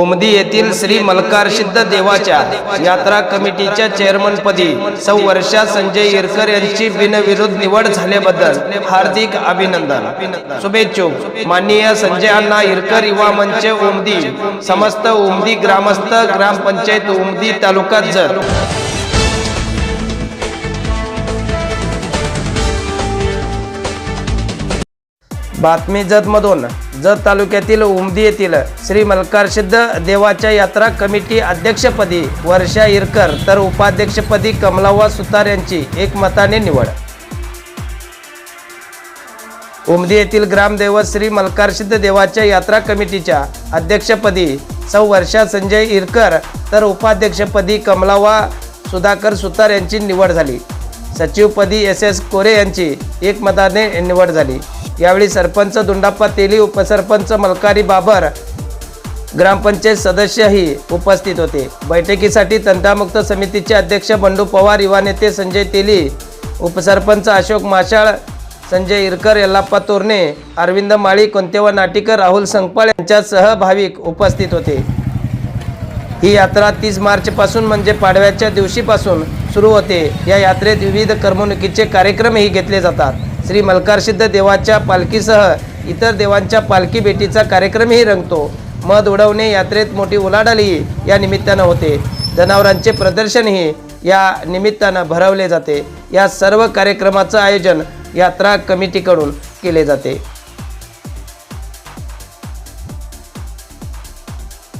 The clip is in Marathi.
ओमदी येथील श्री मल्कारसिद्ध देवाच्या यात्रा कमिटीच्या चेअरमनपदी सौ वर्षा संजय इरकर यांची बिनविरोध निवड झाल्याबद्दल हार्दिक अभिनंदन. शुभेच्छुक माननीय संजय अण्णा इरकर युवा मंच ओमदी समस्त ओमदी ग्रामस्थ ग्रामपंचायत ओमदी तालुका जत. बातमी जतमधून. जत तालुक्यातील उमदी येथील श्री मल्कारसिद्ध देवाच्या यात्रा कमिटी अध्यक्षपदी वर्षा इरकर तर उपाध्यक्षपदी कमलावा सुतार यांची एकमताने निवड. उमदी येथील ग्रामदैवत श्री मल्कारसिद्ध देवाच्या यात्रा कमिटीच्या अध्यक्षपदी सौ वर्षा संजय इरकर तर उपाध्यक्षपदी कमलावा सुधाकर सुतार यांची निवड झाली. सचिवपदी एस एस कोरे यांची एकमताने निवड झाली. यावेळी सरपंच दुंडाप्पा तेली उपसरपंच मलकारी बाबर ग्रामपंचायत सदस्यही उपस्थित होते. बैठकीसाठी तंटामुक्त समितीचे अध्यक्ष बंडू पवार युवा नेते संजय तेली उपसरपंच अशोक माशाळ संजय इरकर यल्लाप्पा तोरणे अरविंद माळी कोंतेवा नाटीकर राहुल संकपाळ यांच्यासह भाविक उपस्थित होते. ही यात्रा तीस मार्चपासून म्हणजे पाडव्याच्या दिवशीपासून सुरू होते. या यात्रेत विविध करमणुकीचे कार्यक्रमही घेतले जातात. श्री मल्कारसिद्ध देवाच्या पालखीसह इतर देवांच्या पालखी भेटीचा कार्यक्रमही रंगतो. मध उडवणे यात्रेत मोठी उलाढालही या निमित्तानं होते. जनावरांचे प्रदर्शनही या निमित्तानं भरवले जाते. या सर्व कार्यक्रमाचं आयोजन यात्रा कमिटीकडून केले जाते.